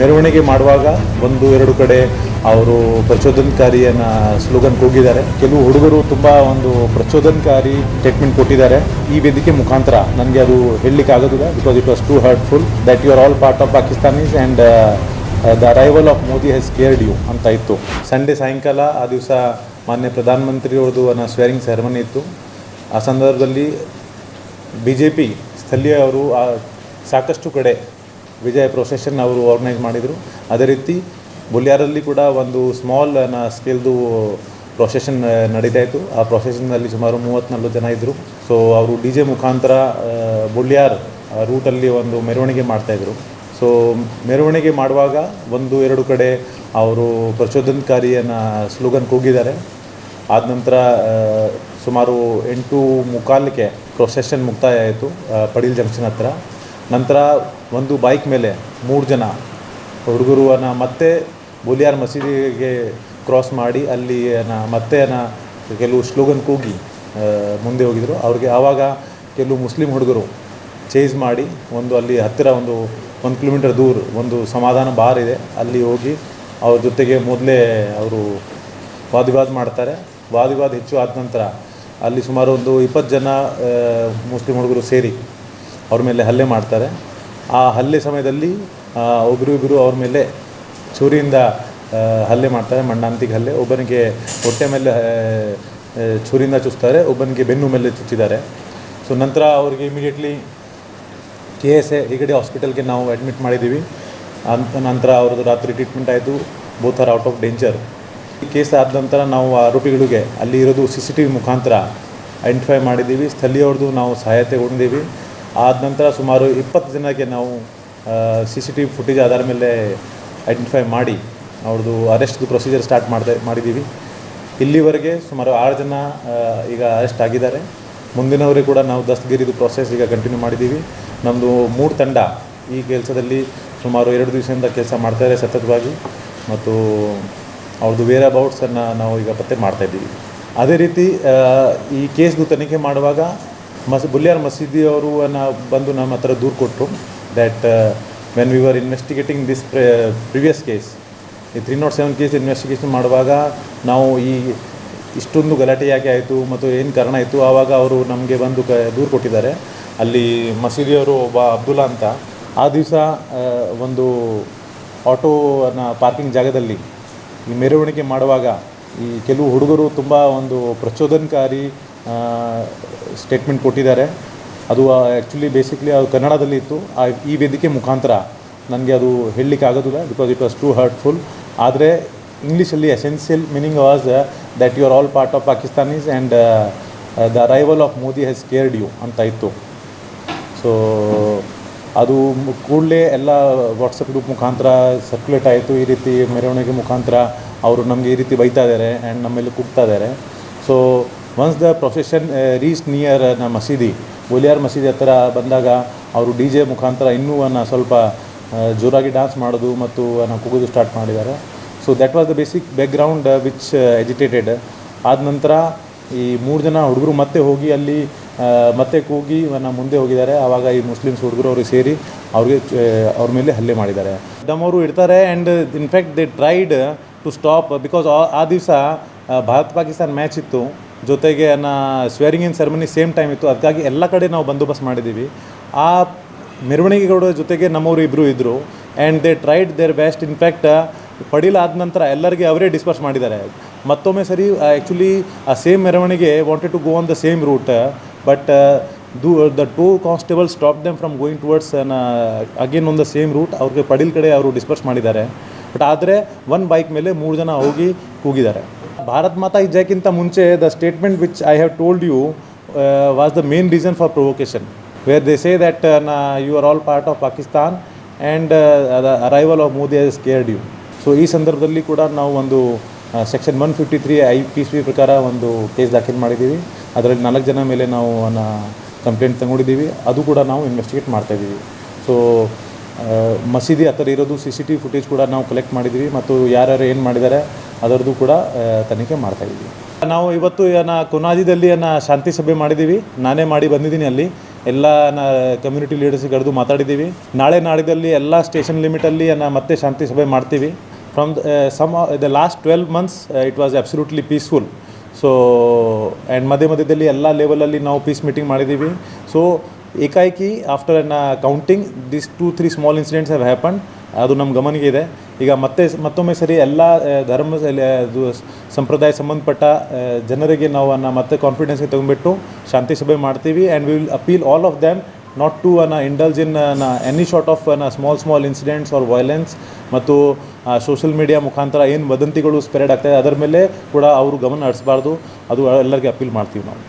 ಮೆರವಣಿಗೆ ಮಾಡುವಾಗ ಒಂದು, ಎರಡು ಕಡೆ ಅವರು ಪ್ರಚೋದನಕಾರಿಯನ್ನು ಸ್ಲೋಗನ್ ಕೂಗಿದ್ದಾರೆ. ಕೆಲವು ಹುಡುಗರು ತುಂಬ ಒಂದು ಪ್ರಚೋದನಕಾರಿ ಸ್ಟೇಟ್ಮೆಂಟ್ ಕೊಟ್ಟಿದ್ದಾರೆ. ಈ ವೇದಿಕೆ ಮುಖಾಂತರ ನನಗೆ ಅದು ಹೇಳಲಿಕ್ಕೆ ಆಗೋದಿಲ್ಲ because it was too hurtful that you are all part of Pakistanis and the arrival of Modi has cared you ಅಂತ ಇತ್ತು. ಸಂಡೇ ಸಾಯಂಕಾಲ ಆ ದಿವಸ ಮಾನ್ಯ ಪ್ರಧಾನಮಂತ್ರಿಯವ್ರದ್ದು ಅನ್ನೋ ಸ್ವೇರಿಂಗ್ ಸೆರೆಮನಿ ಇತ್ತು. ಆ ಸಂದರ್ಭದಲ್ಲಿ ಬಿ ಜೆ ಪಿ ಸ್ಥಳೀಯವರು ಸಾಕಷ್ಟು ಕಡೆ ವಿಜಯ ಪ್ರೊಸೆಷನ್ ಅವರು ಆರ್ಗನೈಸ್ ಮಾಡಿದರು. ಅದೇ ರೀತಿ ಬುಲ್ಯಾರಲ್ಲಿ ಕೂಡ ಒಂದು ಸ್ಮಾಲ್ ಸ್ಕೇಲ್ದು ಪ್ರೊಸೆಷನ್ ನಡೀತಾ ಇತ್ತು. ಆ ಪ್ರೊಸೆಷನ್ನಲ್ಲಿ ಸುಮಾರು ಮೂವತ್ತ್ನಾಲ್ಕು ಜನ ಇದ್ದರು ಸೊ ಅವರು ಡಿ ಜೆ ಮುಖಾಂತರ ಆ, ಬುಲ್ಯಾರ್ ರೂಟಲ್ಲಿ ಒಂದು ಮೆರವಣಿಗೆ ಮಾಡ್ತಾಯಿದ್ರು ಸೊ ಮೆರವಣಿಗೆ ಮಾಡುವಾಗ ಒಂದು ಎರಡು ಕಡೆ ಅವರು ಪ್ರಚೋದನಕಾರಿಯನ್ನು ಸ್ಲೋಗನ್ ಕೂಗಿದ್ದಾರೆ. ಆದ ನಂತರ ಸುಮಾರು ಎಂಟು ಮುಕ್ಕಾಲಕ್ಕೆ ಪ್ರೊಸೆಷನ್ ಮುಕ್ತಾಯ ಆಯಿತು ಪಡೀಲ್ ಜಂಕ್ಷನ್ ಹತ್ರ. ನಂತರ ಒಂದು ಬೈಕ್ ಮೇಲೆ ಮೂರು ಜನ ಹುಡುಗರು ಅನ್ನ ಮತ್ತೆ ಬುಲಿಯಾರ್ ಮಸೀದಿಗೆ ಕ್ರಾಸ್ ಮಾಡಿ ಅಲ್ಲಿ ಮತ್ತೆ ಕೆಲವು ಸ್ಲೋಗನ್ ಕೂಗಿ ಮುಂದೆ ಹೋಗಿದ್ರು. ಅವ್ರಿಗೆ ಆವಾಗ ಕೆಲವು ಮುಸ್ಲಿಂ ಹುಡುಗರು ಚೇಸ್ ಮಾಡಿ ಒಂದು ಅಲ್ಲಿ ಹತ್ತಿರ ಒಂದು ಒಂದು ಕಿಲೋಮೀಟರ್ ದೂರ ಒಂದು ಸಮಾಧಾನ ಬಾರ್ ಇದೆ. ಅಲ್ಲಿ ಹೋಗಿ ಅವ್ರ ಜೊತೆಗೆ ಮೊದಲೇ ಅವರು ವಾದಿವಾದ ಮಾಡ್ತಾರೆ. ವಾದಿವಾದ ಹೆಚ್ಚು ಆದ ನಂತರ ಅಲ್ಲಿ ಸುಮಾರು ಒಂದು ಇಪ್ಪತ್ತು ಜನ ಮುಸ್ಲಿಂ ಹುಡುಗರು ಸೇರಿ ಅವ್ರ ಮೇಲೆ ಹಲ್ಲೆ ಮಾಡ್ತಾರೆ. ಆ ಹಲ್ಲೆ ಸಮಯದಲ್ಲಿ ಇಬ್ಬರು ಅವ್ರ ಮೇಲೆ ಚೂರಿಯಿಂದ ಹಲ್ಲೆ ಮಾಡ್ತಾರೆ ಮಂಡಾಂತಿಗೆ ಹಲ್ಲೆ. ಒಬ್ಬನಿಗೆ ಹೊಟ್ಟೆ ಮೇಲೆ ಚೂರಿಯಿಂದ ಚುಚ್ತಾರೆ, ಒಬ್ಬನಿಗೆ ಬೆನ್ನು ಮೇಲೆ ಚುಚ್ಚಿದ್ದಾರೆ. ಸೊ ನಂತರ ಅವ್ರಿಗೆ immediately K S A Hegde ಹಾಸ್ಪಿಟಲ್ಗೆ ನಾವು ಅಡ್ಮಿಟ್ ಮಾಡಿದ್ದೀವಿ. ಅಂತ ನಂತರ ಅವ್ರದ್ದು ರಾತ್ರಿ ಟ್ರೀಟ್ಮೆಂಟ್ ಆಯಿತು. Both are out of danger ಈ ಕೇಸ್ ಆದ ನಂತರ ನಾವು ಆರೋಪಿಗಳಿಗೆ ಅಲ್ಲಿ ಇರೋದು ಸಿ ಸಿ ಟಿ ವಿ ಮುಖಾಂತರ ಐಡೆಂಟಿಫೈ ಮಾಡಿದ್ದೀವಿ. ಸ್ಥಳೀಯವ್ರದ್ದು ನಾವು ಸಹಾಯತೆ ಹೊಂದಿದ್ದೀವಿ ಆದ ನಂತರ ಸುಮಾರು ಇಪ್ಪತ್ತು ಜನಕ್ಕೆ ನಾವು C C T V footage ಆಧಾರ ಮೇಲೆ ಐಡೆಂಟಿಫೈ ಮಾಡಿ, ಅವ್ರದ್ದು ಅರೆಸ್ಟ್ದು ಪ್ರೊಸೀಜರ್ ಸ್ಟಾರ್ಟ್ ಮಾಡ್ತಾ ಮಾಡಿದ್ದೀವಿ. ಇಲ್ಲಿವರೆಗೆ ಸುಮಾರು ಆರು ಜನ ಈಗ ಅರೆಸ್ಟ್ ಆಗಿದ್ದಾರೆ. ಮುಂದಿನವರಿಗೆ ಕೂಡ ನಾವು ದಸ್ತಗಿರಿದು ಪ್ರೊಸೆಸ್ ಈಗ ಕಂಟಿನ್ಯೂ ಮಾಡಿದ್ದೀವಿ. ನಮ್ಮದು ಮೂರು ತಂಡ ಈ ಕೆಲಸದಲ್ಲಿ ಸುಮಾರು ಎರಡು ದಿವಸದಿಂದ ಕೆಲಸ ಮಾಡ್ತಾರೆ ಸತತವಾಗಿ. ಮತ್ತು ಅವ್ರದ್ದು ವೇರ್ ಅಬೌಟ್ಸನ್ನು ನಾವು ಈಗ ಪತ್ತೆ ಮಾಡ್ತಾಯಿದ್ದೀವಿ ಅದೇ ರೀತಿ ಈ ಕೇಸ್ದು ತನಿಖೆ ಮಾಡುವಾಗ ಮಸ್, ಬುಲ್ಯಾರ್ ಮಸೀದಿಯವರು ಅನ್ನ ಬಂದು ನಮ್ಮ ಹತ್ರ ದೂರು ಕೊಟ್ಟರು that when we are investigating this previous case ಈ three not seven case investigation ಮಾಡುವಾಗ ನಾವು ಈ ಇಷ್ಟೊಂದು ಗಲಾಟೆ ಯಾಕೆ ಆಯಿತು ಮತ್ತು ಏನು ಕಾರಣ ಆಯಿತು ಆವಾಗ ಅವರು ನಮಗೆ ಬಂದು ಕ, ದೂರು ಕೊಟ್ಟಿದ್ದಾರೆ. ಅಲ್ಲಿ ಮಸೀದಿಯವರು ಒಬ್ಬ ಅಬ್ದುಲ್ಲಾ ಅಂತ. ಆ ದಿವಸ ಒಂದು ಆಟೋನ ಪಾರ್ಕಿಂಗ್ ಜಾಗದಲ್ಲಿ ಈ ಮೆರವಣಿಗೆ ಮಾಡುವಾಗ ಈ ಕೆಲವು ಹುಡುಗರು ತುಂಬ ಒಂದು ಪ್ರಚೋದನಕಾರಿ ಸ್ಟೇಟ್ಮೆಂಟ್ ಕೊಟ್ಟಿದ್ದಾರೆ. ಅದು ಆ್ಯಕ್ಚುಲಿ ಬೇಸಿಕ್ಲಿ ಅದು ಕನ್ನಡದಲ್ಲಿ ಇತ್ತು. ಆ, ಈ ವೇದಿಕೆ ಮುಖಾಂತರ ನನಗೆ ಅದು ಹೇಳಲಿಕ್ಕೆ ಆಗೋದಿಲ್ಲ because it was too hurtful ಆದರೆ ಇಂಗ್ಲೀಷಲ್ಲಿ essential meaning was that you are all part of Pakistanis and the arrival of Modi has cared you ಅಂತ ಇತ್ತು. ಸೊ ಅದು ಕೂಡಲೇ ಎಲ್ಲ ವಾಟ್ಸಪ್ ಗ್ರೂಪ್ ಮುಖಾಂತರ ಸರ್ಕ್ಯುಲೇಟ್ ಆಯಿತು. ಈ ರೀತಿ ಮೆರವಣಿಗೆ ಮುಖಾಂತರ ಅವರು ನಮಗೆ ಈ ರೀತಿ ಬೈತಾ ಇದ್ದಾರೆ ಆ್ಯಂಡ್ ನಮ್ಮೇಲೆ ಕೂಗ್ತಾ ಇದ್ದಾರೆ. So once the profession reach ನಿಯರ್ನ ಮಸೀದಿ ಒಲಿಯಾರ್ ಮಸೀದಿ ಹತ್ತಿರ ಬಂದಾಗ ಅವರು ಡಿ ಜೆ ಮುಖಾಂತರ ಇನ್ನೂ ಅನ್ನ ಸ್ವಲ್ಪ ಜೋರಾಗಿ ಡ್ಯಾನ್ಸ್ ಮಾಡೋದು ಮತ್ತು ಅನ್ನ ಕೂಗೋದು ಸ್ಟಾರ್ಟ್ ಮಾಡಿದ್ದಾರೆ. So that was the basic background which agitated ಆದ ನಂತರ ಈ ಮೂರು ಜನ ಹುಡುಗರು ಮತ್ತೆ ಹೋಗಿ ಅಲ್ಲಿ ಮತ್ತೆ ಕೂಗಿ ಅನ್ನ ಮುಂದೆ ಹೋಗಿದ್ದಾರೆ. ಆವಾಗ ಈ ಮುಸ್ಲಿಮ್ಸ್ ಹುಡುಗರು ಅವ್ರಿಗೆ ಸೇರಿ ಅವ್ರಿಗೆ ಆ, ಅವ್ರ ಮೇಲೆ ಹಲ್ಲೆ ಮಾಡಿದ್ದಾರೆ. ದಮ್ಮವರು ಇಡ್ತಾರೆ and in fact they tried to stop because ಆ ದಿವಸ ಭಾರತ್ ಪಾಕಿಸ್ತಾನ್ ಮ್ಯಾಚ್ ಇತ್ತು. ಜೊತೆಗೆ ಅನ್ನ swearing in ceremony same time ಇತ್ತು. ಅದಕ್ಕಾಗಿ ಎಲ್ಲ ಕಡೆ ನಾವು ಬಂದೋಬಸ್ತ್ ಮಾಡಿದ್ದೀವಿ ಆ ಮೆರವಣಿಗೆಗಳ ಜೊತೆಗೆ ನಮ್ಮವರು ಇಬ್ಬರು ಇದ್ದರು and they tried their best in fact Padil ಆದ ನಂತರ ಎಲ್ಲರಿಗೆ ಅವರೇ ಡಿಸ್ಪರ್ಸ್ ಮಾಡಿದ್ದಾರೆ. ಮತ್ತೊಮ್ಮೆ ಸರಿ ಆ್ಯಕ್ಚುಲಿ ಆ ಸೇಮ್ ಮೆರವಣಿಗೆ wanted to go on the same route but though the two constable stop them from going towards again on the same route ಅವ್ರಿಗೆ ಪಡೀಲ್ ಕಡೆ ಅವರು ಡಿಸ್ಪರ್ಸ್ ಮಾಡಿದ್ದಾರೆ. ಬಟ್ ಆದರೆ ಒನ್ ಬೈಕ್ ಮೇಲೆ ಮೂರು ಜನ ಹೋಗಿ ಕೂಗಿದ್ದಾರೆ. ಭಾರತ್ ಮಾತಾ ಜಯಕ್ಕಿಂತ ಮುಂಚೆ the statement which I have told you was the main reason for provocation where they say that you are all part of Pakistan and the arrival of Modi is cared you so ಈ ಸಂದರ್ಭದಲ್ಲಿ ಕೂಡ ನಾವು ಒಂದು section one fifty three I P C ಪ್ರಕಾರ ಒಂದು case ದಾಖಲು ಮಾಡಿದ್ದೀವಿ. ಅದರಲ್ಲಿ ನಾಲ್ಕು ಜನ ಮೇಲೆ ನಾವು ಕಂಪ್ಲೇಂಟ್ ತಗೊಂಡಿದ್ದೀವಿ. ಅದು ಕೂಡ ನಾವು ಇನ್ವೆಸ್ಟಿಗೇಟ್ ಮಾಡ್ತಾಯಿದ್ದೀವಿ ಸೊ ಮಸೀದಿ ಹತ್ತಿರ ಇರೋದು C C T V footage ಕೂಡ ನಾವು ಕಲೆಕ್ಟ್ ಮಾಡಿದ್ದೀವಿ. ಮತ್ತು ಯಾರ್ಯಾರು ಏನು ಮಾಡಿದ್ದಾರೆ ಅದರದ್ದು ಕೂಡ ತನಿಖೆ ತನಿಖೆ ಮಾಡ್ತಾಯಿದ್ದೀವಿ ನಾವು ಇವತ್ತು ಏನ ಕೊನಾಜಿದಲ್ಲಿ ಏನ ಶಾಂತಿ ಸಭೆ ಮಾಡಿದ್ದೀವಿ. ನಾನೇ ಮಾಡಿ ಬಂದಿದ್ದೀನಿ ಅಲ್ಲಿ. ಎಲ್ಲ ಕಮ್ಯುನಿಟಿ ಲೀಡರ್ಸ್ ಕರೆದು ಮಾತಾಡಿದ್ದೀವಿ. ನಾಳೆ ನಾಡಿದಲ್ಲಿ ಎಲ್ಲ ಸ್ಟೇಷನ್ ಲಿಮಿಟಲ್ಲಿ ಏನ ಮತ್ತೆ ಶಾಂತಿ ಸಭೆ ಮಾಡ್ತೀವಿ. From some the last twelve months it was absolutely peaceful so and ಮಧ್ಯ ಮಧ್ಯದಲ್ಲಿ ಎಲ್ಲ ಲೆವೆಲಲ್ಲಿ ನಾವು ಪೀಸ್ ಮೀಟಿಂಗ್ ಮಾಡಿದ್ದೀವಿ. ಸೊ ಏಕಾಏಕಿ ಆಫ್ಟರ್ನ counting this two three small incidents have happen ಅದು ನಮ್ಮ ಗಮನಿಗೆ ಇದೆ. ಈಗ ಮತ್ತೆ ಮತ್ತೊಮ್ಮೆ ಸರಿ ಎಲ್ಲ ಧರ್ಮ ಸಂಪ್ರದಾಯ ಸಂಬಂಧಪಟ್ಟ ಜನರಿಗೆ ನಾವು ಅನ್ನ ಮತ್ತೆ ಕಾನ್ಫಿಡೆನ್ಸ್ಗೆ ತಗೊಂಡ್ಬಿಟ್ಟು ಶಾಂತಿ ಸಭೆ ಮಾಡ್ತೀವಿ. And we will appeal all of them not to ಅನ್ನ indulge in any short of ಅನ್ನ small small incidents or violence ಮತ್ತು ಸೋಷಿಯಲ್ ಮೀಡಿಯಾ ಮುಖಾಂತರ ಏನು ವದಂತಿಗಳು ಸ್ಪ್ರೆಡ್ ಆಗ್ತಾಯಿದೆ ಅದರ ಮೇಲೆ ಕೂಡ ಅವರು ಗಮನ ಹರಿಸಬಾರ್ದು. ಅದು ಎಲ್ಲರಿಗೆ ಅಪೀಲ್ ಮಾಡ್ತೀವಿ ನಾವು.